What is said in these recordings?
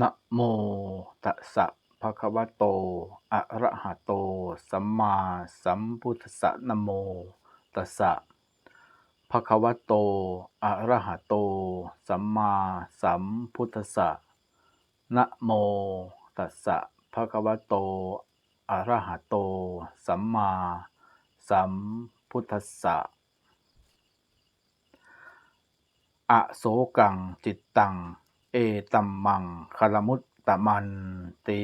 นะโมตัสสะภะคะวะโต อะระหะโต สัมมาสัมพุทธัสสะนะโมตัสสะภะคะวะโต อะระหะโต สัมมาสัมพุทธัสสะนะโมตัสสะภะคะวะโต อะระหะโต สัมมาสัมพุทธัสสะอโศกังจิตตัง เอตัมมังคารมุตตะมันติ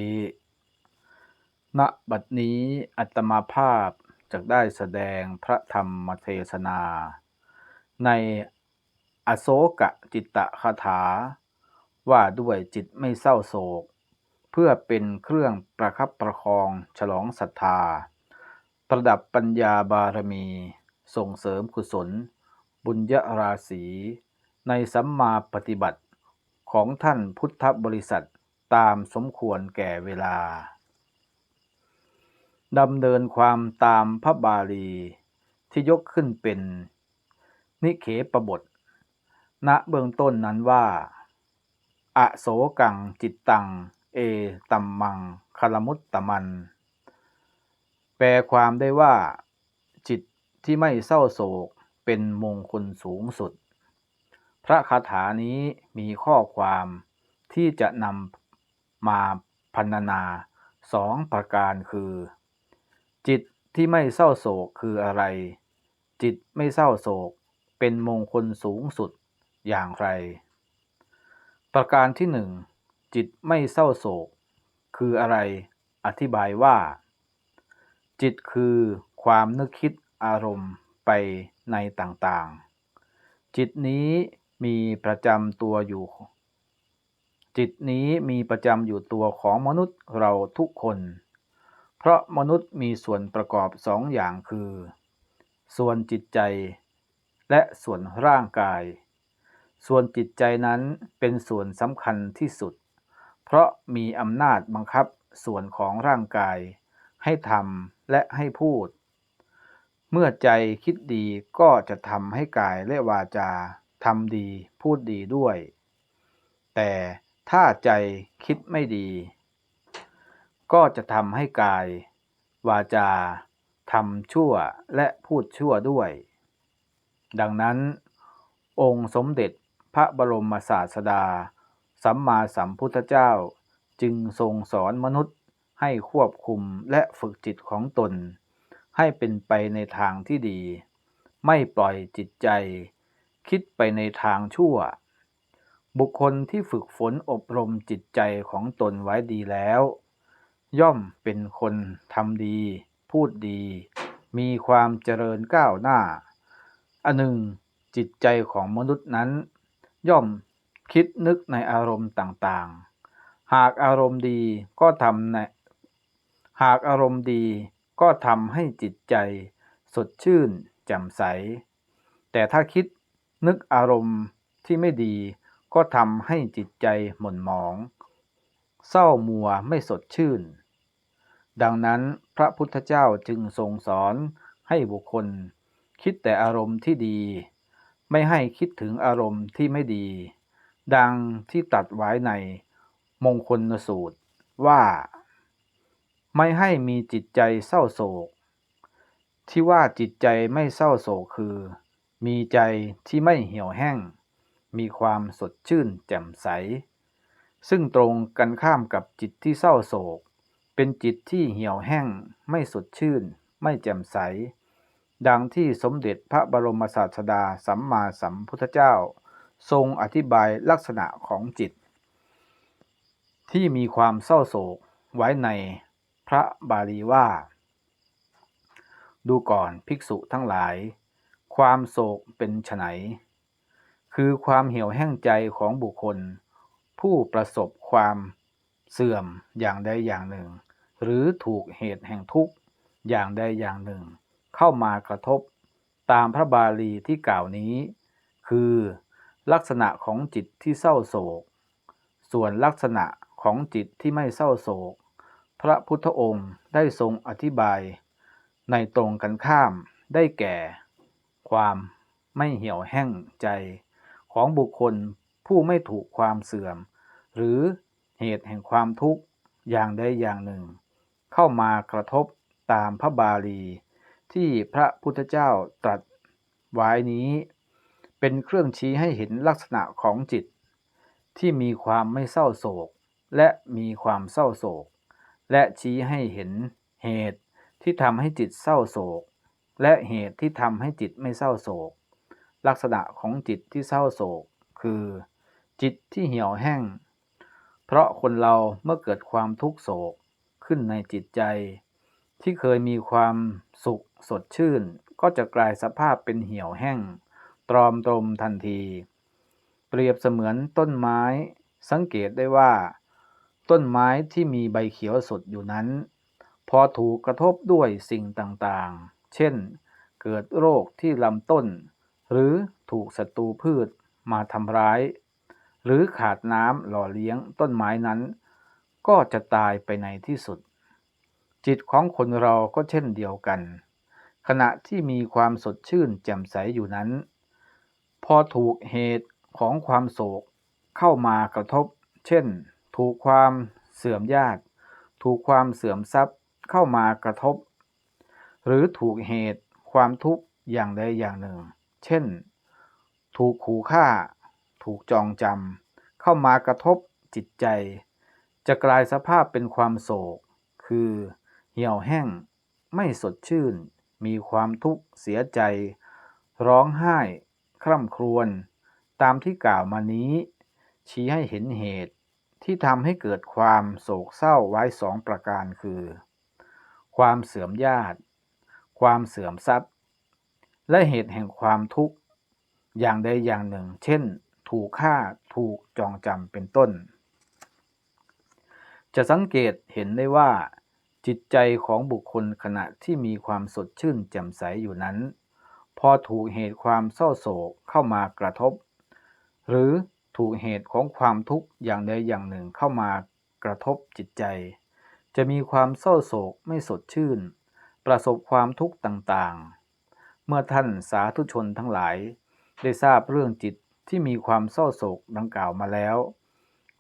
ณบัดนี้อัตมาภาพจะได้แสดงพระธรรมเทศนา ในอโศกจิตตคาถา ว่าด้วยจิตไม่เศร้าโศก เพื่อเป็นเครื่องประคับประคองฉลองศรัทธา ประดับปัญญาบารมี ส่งเสริมกุศล บุญยราศี ในสัมมาปฏิบัติ ของท่านพุทธบริษัทตามสมควรแก่เวลาดำเนินความตามพระบาลีที่ยกขึ้นเป็น นิเขปบท ณเบื้องต้นนั้นว่า อโศกังจิตตัง เอตัมมังคารมุตตมัน แปลความได้ว่า จิตที่ไม่เศร้าโศกเป็นมงคลสูงสุด พระคาถานี้มีข้อความที่จะนำมาพันนาสองประการคือ จิตที่ไม่เศร้าโศกคืออะไร จิตไม่เศร้าโศกเป็นมงคลสูงสุดอย่างไร ประการที่หนึ่งจิตไม่เศร้าโศก คืออะไร อธิบายว่า จิตคือความนึกคิดอารมณ์ไปในต่างๆ จิตนี้ มีประจำตัวอยู่ จิตนี้มีประจำอยู่ตัวของมนุษย์เราทุกคน เพราะมนุษย์มีส่วนประกอบสองอย่างคือ ส่วนจิตใจ และส่วนร่างกาย ส่วนจิตใจนั้นเป็นส่วนสำคัญที่สุด เพราะมีอำนาจบังคับส่วนของร่างกาย ให้ทำและให้พูด เมื่อใจคิดดีก็จะทำให้กายและวาจา ทำดีพูดดีด้วย แต่ถ้าใจคิดไม่ดี ก็จะทำให้กาย วาจาทำชั่วและพูดชั่วด้วย ดังนั้น องค์สมเด็จพระบรมศาสดา สัมมาสัมพุทธเจ้าจึงทรงสอนมนุษย์ให้ควบคุมและฝึกจิตของตน ให้เป็นไปในทางที่ดี ไม่ปล่อยจิตใจ คิดไปในทางชั่ว บุคคลที่ฝึกฝนอบรมจิตใจของตนไว้ดีแล้ว ย่อมเป็นคนทำดี พูดดี มีความเจริญก้าวหน้า อันหนึ่ง จิตใจของมนุษย์นั้น ย่อมคิดนึกในอารมณ์ต่างๆ หากอารมณ์ดีก็ทำในหากอารมณ์ดีก็ทำให้จิตใจ สดชื่นแจ่มใส แต่ถ้าคิด นึกอารมณ์ที่ไม่ดีก็ทำให้จิตใจหม่นหมอง เศร้ามัวไม่สดชื่น ดังนั้นพระพุทธเจ้าจึงทรงสอนให้บุคคล คิดแต่อารมณ์ที่ดี ไม่ให้คิดถึงอารมณ์ที่ไม่ดี ดังที่ตัดไว้ในมงคลสูตรว่า ไม่ให้มีจิตใจเศร้าโศก ที่ว่าจิตใจไม่เศร้าโศกคือ มีใจที่ไม่เหี่ยวแห้ง มีความสดชื่นแจ่มใส ซึ่งตรงกันข้ามกับจิตที่เศร้าโศก เป็นจิตที่เหี่ยวแห้ง ไม่สดชื่น ไม่แจ่มใส ดังที่สมเด็จพระบรมศาสดาสัมมาสัมพุทธเจ้า ทรงอธิบายลักษณะของจิต ที่มีความเศร้าโศกไว้ในพระบาลีว่า ดูก่อนภิกษุทั้งหลาย ความโศกเป็นไฉนคือความเหี่ยวแห้งใจของบุคคล ผู้ประสบความเสื่อมอย่างใดอย่างหนึ่ง หรือถูกเหตุแห่งทุกข์อย่างใดอย่างหนึ่ง เข้ามากระทบตามพระบาลีที่กล่าวนี้ คือลักษณะของจิตที่เศร้าโศก ส่วนลักษณะของจิตที่ไม่เศร้าโศก พระพุทธองค์ได้ทรงอธิบาย ในตรงกันข้ามได้แก่ ความไม่เหี่ยวแห้งใจของบุคคลผู้ไม่ถูกความเสื่อม หรือเหตุแห่งความทุกข์อย่างใดอย่างหนึ่ง เข้ามากระทบตามพระบาลี ที่พระพุทธเจ้าตรัสไว้นี้ เป็นเครื่องชี้ให้เห็นลักษณะของจิต ที่มีความไม่เศร้าโศก และมีความเศร้าโศก และชี้ให้เห็นเหตุที่ทำให้จิตเศร้าโศก และเหตุที่ทำให้จิตไม่เศร้าโศก ลักษณะของจิตที่เศร้าโศก คือ จิตที่เหี่ยวแห้ง เพราะคนเราเมื่อเกิดความทุกโศกขึ้นในจิตใจ ที่เคยมีความสุขสดชื่น ก็จะกลายสภาพเป็นเหี่ยวแห้ง ตรอมตรมทันที เปรียบเสมือนต้นไม้ สังเกตได้ว่า ต้นไม้ที่มีใบเขียวสดอยู่นั้น พอถูกกระทบด้วยสิ่งต่างๆ เช่น เกิดโรคที่ลำต้น หรือถูกศัตรูพืชมาทำร้าย หรือขาดน้ำหล่อเลี้ยงต้นไม้นั้น ก็จะตายไปในที่สุด จิตของคนเราก็เช่นเดียวกัน ขณะที่มีความสดชื่นแจ่มใสอยู่นั้น พอถูกเหตุของความโศกเข้ามากระทบ เช่น ถูกความเสื่อมญาติ ถูกความเสื่อมทรัพย์เข้ามากระทบ หรือถูกเหตุความทุกข์อย่างใดอย่างหนึ่ง เช่น ถูกขู่ฆ่า ถูกจองจำเข้ามากระทบจิตใจ จะกลายสภาพเป็นความโศก คือเหี่ยวแห้ง ไม่สดชื่น มีความทุกข์เสียใจ ร้องไห้ คร่ำครวญ ตามที่กล่าวมานี้ ชี้ให้เห็นเหตุที่ทำให้เกิดความโศกเศร้าไว้สองประการคือ ความเสื่อมญาติ ความเสื่อมทรัพย์ และเหตุแห่งความทุกข์ อย่างใดอย่างหนึ่ง เช่น ถูกฆ่าถูกจองจำเป็นต้น จะสังเกตเห็นได้ว่า จิตใจของบุคคลขณะที่มีความสดชื่นแจ่มใสอยู่นั้น พอถูกเหตุความเศร้าโศกเข้ามากระทบ หรือถูกเหตุของความทุกข์อย่างใดอย่างหนึ่งเข้ามากระทบจิตใจ จะมีความเศร้าโศกไม่สดชื่น ประสบความทุกข์ต่างๆ เมื่อท่านสาธุชนทั้งหลาย ได้ทราบเรื่องจิตที่มีความเศร้าโศกดังกล่าวมาแล้ว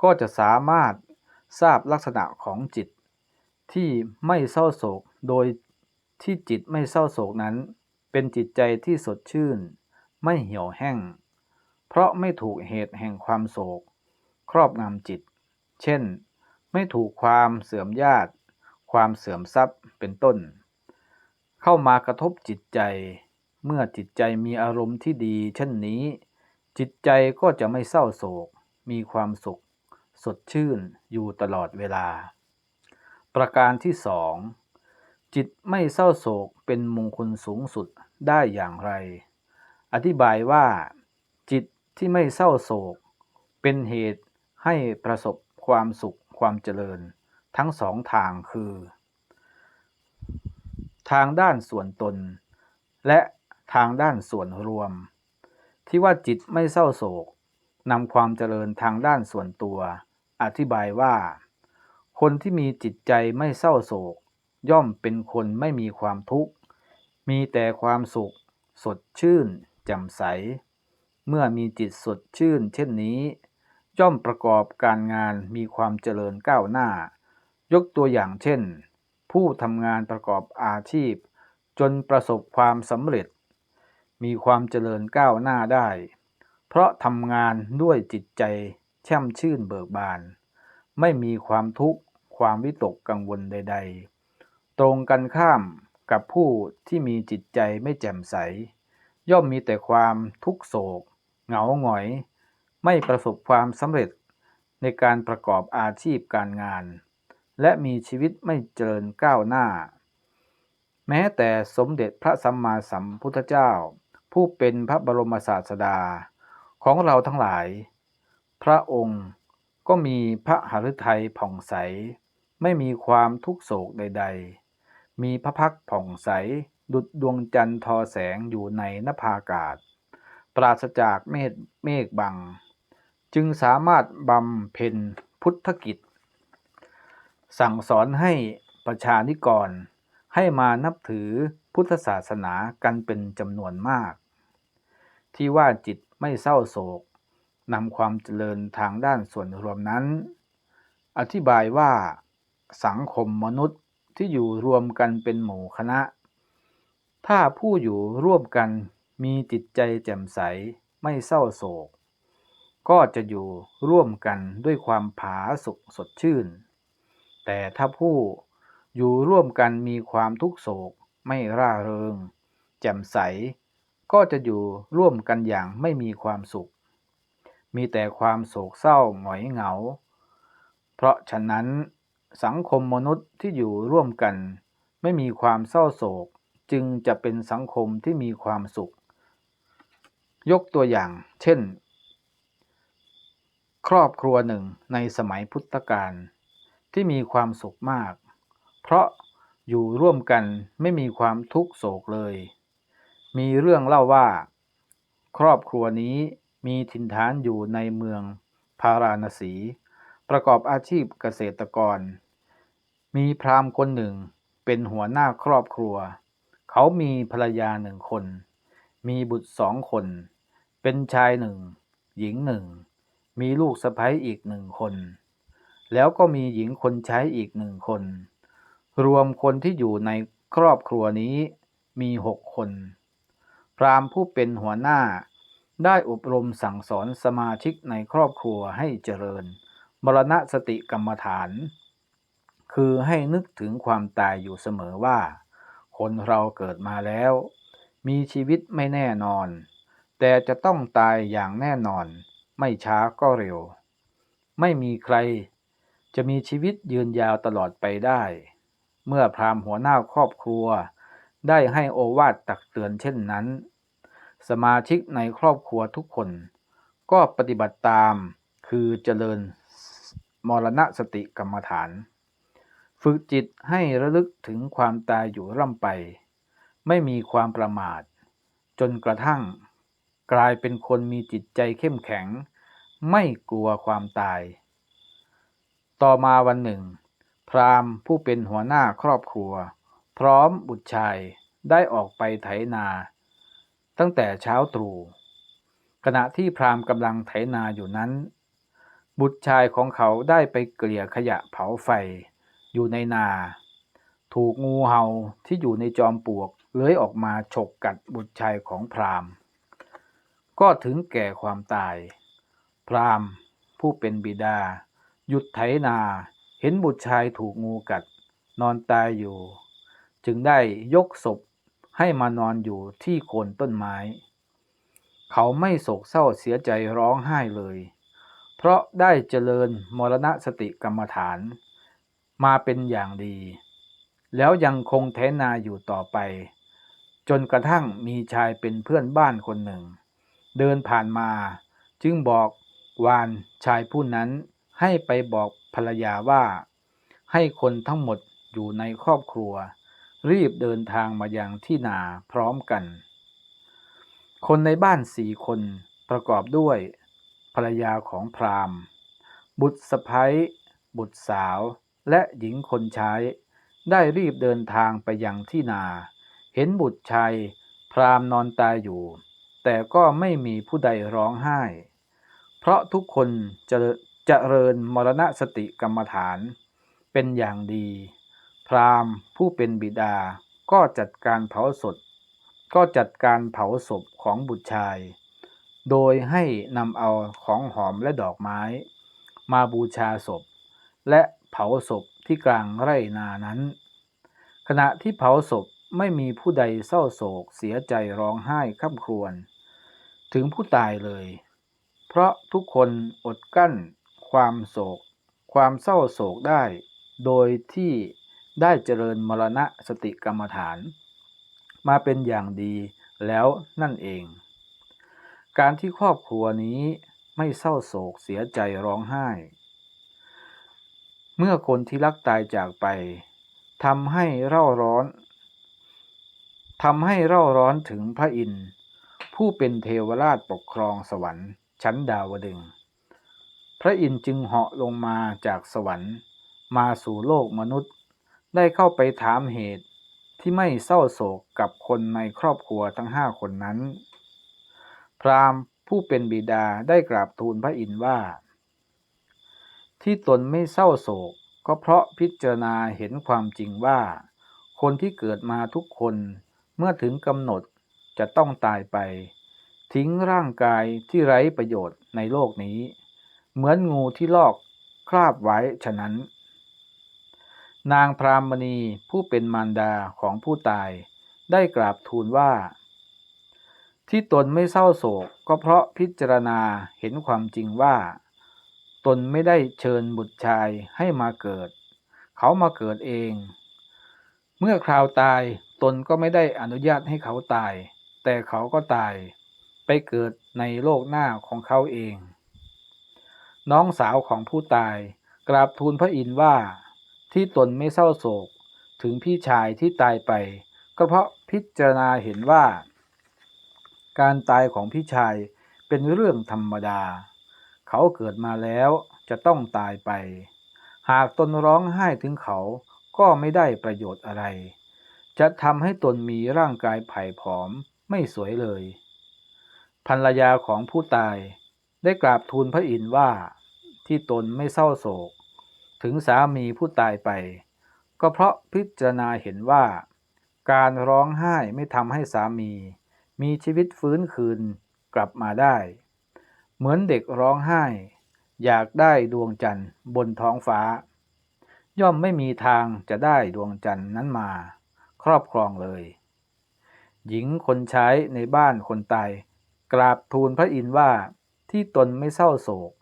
ก็จะสามารถทราบลักษณะของจิต ที่ไม่เศร้าโศกโดยที่จิตไม่เศร้าโศกนั้น เป็นจิตใจที่สดชื่น ไม่เหี่ยวแห้ง เพราะไม่ถูกเหตุแห่งความโศก ครอบงำจิต เช่น ไม่ถูกความเสื่อมญาติ ความเสื่อมทรัพย์เป็นต้น เข้ามากระทบจิตใจ เมื่อจิตใจมีอารมณ์ที่ดี เช่นนี้ จิตใจก็จะไม่เศร้าโศก มีความสุข สดชื่นอยู่ตลอดเวลา ประการที่สองจิตไม่เศร้าโศกเป็นมงคลสูงสุดได้อย่างไร อธิบายว่า จิตที่ไม่เศร้าโศก เป็นเหตุให้ประสบความสุขความเจริญ ทั้งสองทางคือ ทางด้านส่วนตน และทางด้านส่วนรวม ที่ว่าจิตไม่เศร้าโศกนำความเจริญทางด้านส่วนตัว อธิบายว่า คนที่มีจิตใจไม่เศร้าโศก ย่อมเป็นคนไม่มีความทุกข์ มีแต่ความสุข สดชื่นแจ่มใส เมื่อมีจิตสดชื่น เช่นนี้ ย่อมประกอบการงานมีความเจริญก้าวหน้า ยกตัวอย่างเช่น ผู้ทำงานประกอบอาชีพ จนประสบความสำเร็จ มีความเจริญก้าวหน้าได้ เพราะทำงานด้วยจิตใจแช่มชื่นเบิกบาน ไม่มีความทุกข์ความวิตกกังวลใด ๆ ตรงกันข้ามกับผู้ที่มีจิตใจไม่แจ่มใส ย่อมมีแต่ความทุกโศก เหงาหงอย ไม่ประสบความสำเร็จในการประกอบอาชีพการงาน และมีชีวิตไม่เจริญก้าวหน้า แม้แต่สมเด็จพระสัมมาสัมพุทธเจ้า ผู้เป็นพระบรมศาสดาของเราทั้งหลาย พระองค์ก็มีพระหฤทัยผ่องใส ไม่มีความทุกโศกใด ๆ มีพระพักผ่องใสดุจดวงจันทร์ทอแสงอยู่ในนภาอากาศ ปราศจากเมฆเมฆบัง จึงสามารถบำเพ็ญพุทธกิจ สั่งสอนให้ประชานิกร ให้มานับถือพุทธศาสนากันเป็นจำนวนมาก ที่ว่าจิตไม่เศร้าโศกนำความเจริญทางด้านส่วนรวมนั้น อธิบายว่า สังคมมนุษย์ที่อยู่รวมกันเป็นหมู่คณะ ถ้าผู้อยู่ร่วมกันมีจิตใจแจ่มใสไม่เศร้าโศก ก็จะอยู่ร่วมกันด้วยความผาสุกสดชื่น แต่ถ้าผู้อยู่ร่วมกันมีความทุกโศกไม่ร่าเริง แจ่มใส ก็จะอยู่ร่วมกันอย่างไม่มีความสุข มีแต่ความโศกเศร้าหงอยเหงา เพราะฉะนั้นสังคมมนุษย์ที่อยู่ร่วมกัน ไม่มีความเศร้าโศกจึงจะเป็นสังคมที่มีความสุข ยกตัวอย่าง เช่น ครอบครัวหนึ่งในสมัยพุทธกาล ที่มีความสุขมาก เพราะอยู่ร่วมกันไม่มีความทุกโศกเลย มีเรื่องเล่าว่า ครอบครัวนี้มีถิ่นฐานอยู่ในเมืองพาราณสี ประกอบอาชีพเกษตรกร มีพราหมณ์คนหนึ่งเป็นหัวหน้าครอบครัว เขามีภรรยาหนึ่งคน มีบุตรสองคน เป็นชายหนึ่ง หญิงหนึ่ง มีลูกสะใภ้อีกหนึ่งคน แล้วก็มีหญิงคนใช้อีกหนึ่งคน รวมคนที่อยู่ในครอบครัวนี้มีหกคน พรามผู้เป็นหัวหน้าได้อบรมสั่งสอนสมาชิกในครอบครัวให้เจริญ มรณสติกรรมฐาน คือให้นึกถึงความตายอยู่เสมอว่า คนเราเกิดมาแล้ว มีชีวิตไม่แน่นอน แต่จะต้องตายอย่างแน่นอน ไม่ช้าก็เร็ว ไม่มีใคร จะมีชีวิตยืนยาวตลอดไปได้ เมื่อพราหมณ์หัวหน้าครอบครัว ได้ให้โอวาทตักเตือนเช่นนั้น สมาชิกในครอบครัวทุกคน ก็ปฏิบัติตามคือเจริญมรณสติกรรมฐาน ฝึกจิตให้ระลึกถึงความตายอยู่ร่ำไป ไม่มีความประมาท จนกระทั่ง กลายเป็นคนมีจิตใจเข้มแข็ง ไม่กลัวความตาย ต่อมาวันหนึ่ง พราหมณ์ผู้เป็นหัวหน้าครอบครัว พร้อมบุตรชายได้ออกไปไถนา ตั้งแต่เช้าตรู่ขณะที่พราหมณ์กำลังไถนาอยู่นั้น บุตรชายของเขาได้ไปเกลี่ยขยะเผาไฟอยู่ในนา ถูกงูเห่าที่อยู่ในจอมปลวกเลื้อยออกมาฉกกัดบุตรชายของพราหมณ์ ก็ถึงแก่ความตาย พราหมณ์ผู้เป็นบิดา หยุดไถนา เห็นบุตรชายถูกงูกัด นอนตายอยู่ จึงได้ยกศพให้มานอนอยู่ที่โคนต้นไม้ เขาไม่โศกเศร้าเสียใจร้องไห้เลย เพราะได้เจริญมรณสติกรรมฐาน มาเป็นอย่างดี แล้วยังคงไถนาอยู่ต่อไป จนกระทั่งมีชายเป็นเพื่อนบ้านคนหนึ่ง เดินผ่านมาจึงบอกวานชายผู้นั้น ให้ไปบอกภรรยาว่า ให้คนทั้งหมดอยู่ในครอบครัว รีบเดินทางมายังที่นาพร้อมกัน คนในบ้านสี่คนประกอบด้วยภรรยาของพราหมณ์ บุตรสะพ้ยบุตรสาวและหญิงคนใช้ ได้รีบเดินทางไปยังที่นา เห็นบุตรชายพราหมณ์นอนตายอยู่ แต่ก็ไม่มีผู้ใดร้องไห้ เพราะทุกคนจะเจริญมรณสติกรรมฐาน เป็นอย่างดี พราหมณ์ผู้เป็นบิดาก็จัดการเผาศพก็จัดการเผาศพของบุตรชาย โดยให้นำเอาของหอมและดอกไม้ มาบูชาศพ และเผาศพที่กลางไร่นานั้น ขณะที่เผาศพไม่มีผู้ใดเศร้าโศกเสียใจร้องไห้ข้าครวญถึงผู้ตายเลย เพราะทุกคนอดกั้น ความโศก ความเศร้าโศกได้ โดยที่ได้เจริญมรณะสติกรรมฐาน มาเป็นอย่างดีแล้วนั่นเอง การที่ครอบครัวนี้ไม่เศร้าโศกเสียใจร้องไห้ เมื่อคนที่รักตายจากไปทำให้เร่าร้อนทำให้เร่าร้อนถึงพระอินทร์ผู้เป็นเทวราชปกครองสวรรค์ชั้นดาวดึงส์ ระอินทร์จึงเหาะลงมาจากสวรรค์ มาสู่โลกมนุษย์ ได้เข้าไปถามเหตุที่ไม่เศร้าโศกกับคนในครอบครัวทั้งห้าคนนั้น พราหมณ์ผู้เป็นบิดาได้กราบทูลพระอินทร์ว่าทที่ตนไม่เศร้าโศกก็เพราะพิจารณาเห็นความจริงว่า คนที่เกิดมาทุกคนเมื่อถึงกำหนดจะต้องตายไป ทิ้งร่างกายที่ไร้ประโยชน์ในโลกนี้ เหมือนงูที่ลอกคราบไว้ฉะนั้น นางพรามณีผู้เป็นมารดาของผู้ตายได้กราบทูลว่า ที่ตนไม่เศร้าโศกก็เพราะพิจารณาเห็นความจริงว่า ตนไม่ได้เชิญบุตรชายให้มาเกิด เขามาเกิดเอง เมื่อคราวตายตนก็ไม่ได้อนุญาตให้เขาตาย แต่เขาก็ตายไปเกิดในโลกหน้าของเขาเอง น้องสาวของผู้ตาย กราบทูลพระอินทร์ว่า ที่ตนไม่เศร้าโศก ถึงพี่ชายที่ตายไป ก็เพราะพิจารณาเห็นว่า การตายของพี่ชายเป็นเรื่องธรรมดา เขาเกิดมาแล้วจะต้องตายไป หากตนร้องไห้ถึงเขาก็ไม่ได้ประโยชน์อะไร จะทำให้ตนมีร่างกายไผ่ผอมไม่สวยเลยภรรยาของผู้ตาย ได้กราบทูลพระอินทร์ว่าที่ตนไม่เศร้าโศก ถึงสามีผู้ตายไป ก็เพราะพิจารณาเห็นว่า การร้องไห้ไม่ทำให้สามี มีชีวิตฟื้นคืนกลับมาได้ เหมือนเด็กร้องไห้ อยากได้ดวงจันทร์บนท้องฟ้า ย่อมไม่มีทางจะได้ดวงจันทร์นั้นมา ครอบครองเลย หญิงคนใช้ในบ้านคนตายกราบทูลพระอินทร์ว่า ที่ตนไม่เศร้าโศก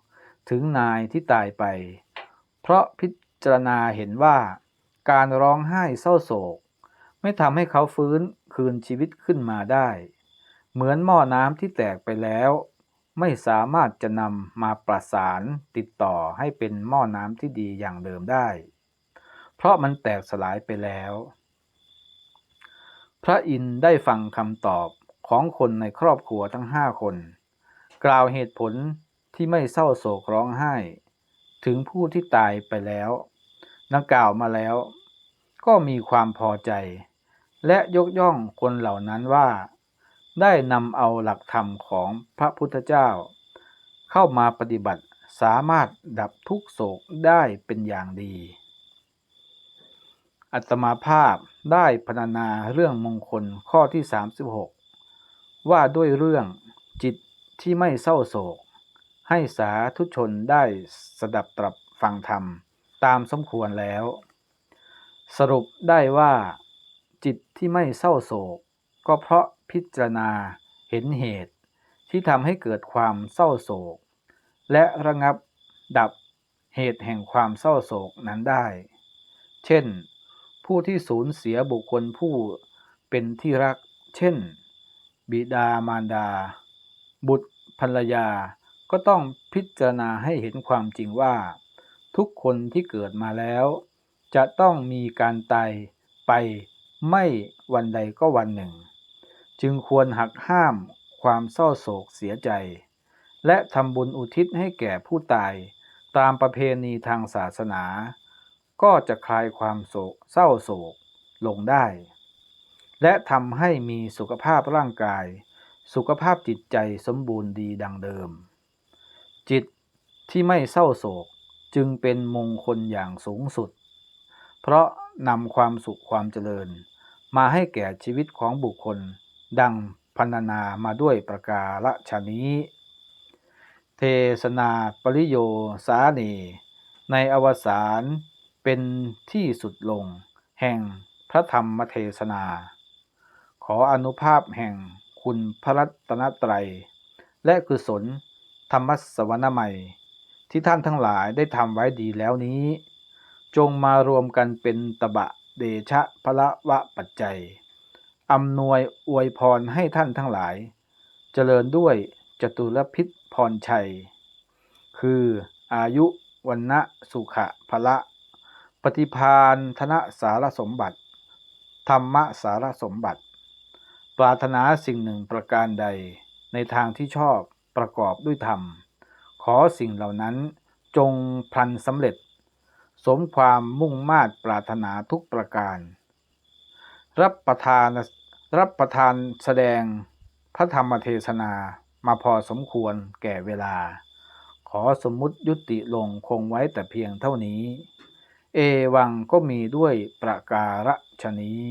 ถึงนายที่ตายไป เพราะพิจารณาเห็นว่า การร้องไห้เศร้าโศก ไม่ทำให้เขาฟื้นคืนชีวิตขึ้นมาได้ เหมือนหม้อน้ำที่แตกไปแล้ว ไม่สามารถจะนำมาประสานติดต่อให้เป็นหม้อน้ำที่ดีอย่างเดิมได้ เพราะมันแตกสลายไปแล้ว พระอินทร์ได้ฟังคำตอบของคนในครอบครัวทั้งห้าคน กล่าวเหตุผลที่ไม่เศร้าโศกร้องไห้ ถึงผู้ที่ตายไปแล้วนักกล่าวมาแล้ว ก็มีความพอใจ และยกย่องคนเหล่านั้นว่า ได้นำเอาหลักธรรมของพระพุทธเจ้า เข้ามาปฏิบัติสามารถดับทุกโศกได้เป็นอย่างดี อัตมาภาพได้พรรณนาเรื่องมงคลข้อที่ 36 ว่าด้วยเรื่องจิต ที่ไม่เศร้าโศก ให้สาธุชนได้สดับตรับฟังธรรม ตามสมควรแล้ว สรุปได้ว่า จิตที่ไม่เศร้าโศก ก็เพราะพิจารณาเห็นเหตุ ที่ทำให้เกิดความเศร้าโศก และระงับดับเหตุแห่งความเศร้าโศกนั้นได้ เช่น ผู้ที่สูญเสียบุคคลผู้เป็นที่รัก เช่น บิดามารดา บุตร ภรรยาก็ต้องพิจารณาให้เห็นความจริงว่า ทุกคนที่เกิดมาแล้ว จะต้องมีการตายไปไม่วันใดก็วันหนึ่ง จึงควรหักห้ามความเศร้าโศกเสียใจ และทำบุญอุทิศให้แก่ผู้ตายตามประเพณีทางศาสนา ก็จะคลายความโศกเศร้าโศกลงได้ และทำให้มีสุขภาพร่างกาย สุขภาพจิตใจสมบูรณ์ดีดังเดิม จิตที่ไม่เศร้าโศกจึงเป็นมงคลอย่างสูงสุด เพราะนำความสุขความเจริญ มาให้แก่ชีวิตของบุคคล ดังพรรณนามาด้วยประกาละชนี้ เทศนาปริโยสาเนในอวสานเป็นที่สุดลง แห่งพระธรรมเทศนา ขออนุภาพแห่ง คุณพระรัตนตรัย และกุศลธรรมสวรรณใหม่ ที่ท่านทั้งหลายได้ทำไว้ดีแล้วนี้ จงมารวมกันเป็นตบะเดชะพระวะปัจจัยอำนวยอวยพรให้ท่านทั้งหลาย เจริญด้วยจตุรพิษพรชัย คืออายุวันนะสุขะพละ ปฏิพานธนสารสมบัติ ธรรมสารสมบัติ ปรารถนาสิ่งหนึ่งประการใด ในทางที่ชอบประกอบด้วยธรรม ขอสิ่งเหล่านั้นจงพลันสำเร็จ สมความมุ่งมา่ปรารถนาทุกประการ รับประทานรับประทานแสดงพระธรรมเทศนามาพอสมควรแก่เวลาขขอสมมุติยุติลงคงไว้แต่เพียงเท่านี้ เอวังก็มีด้วยประการฉนี้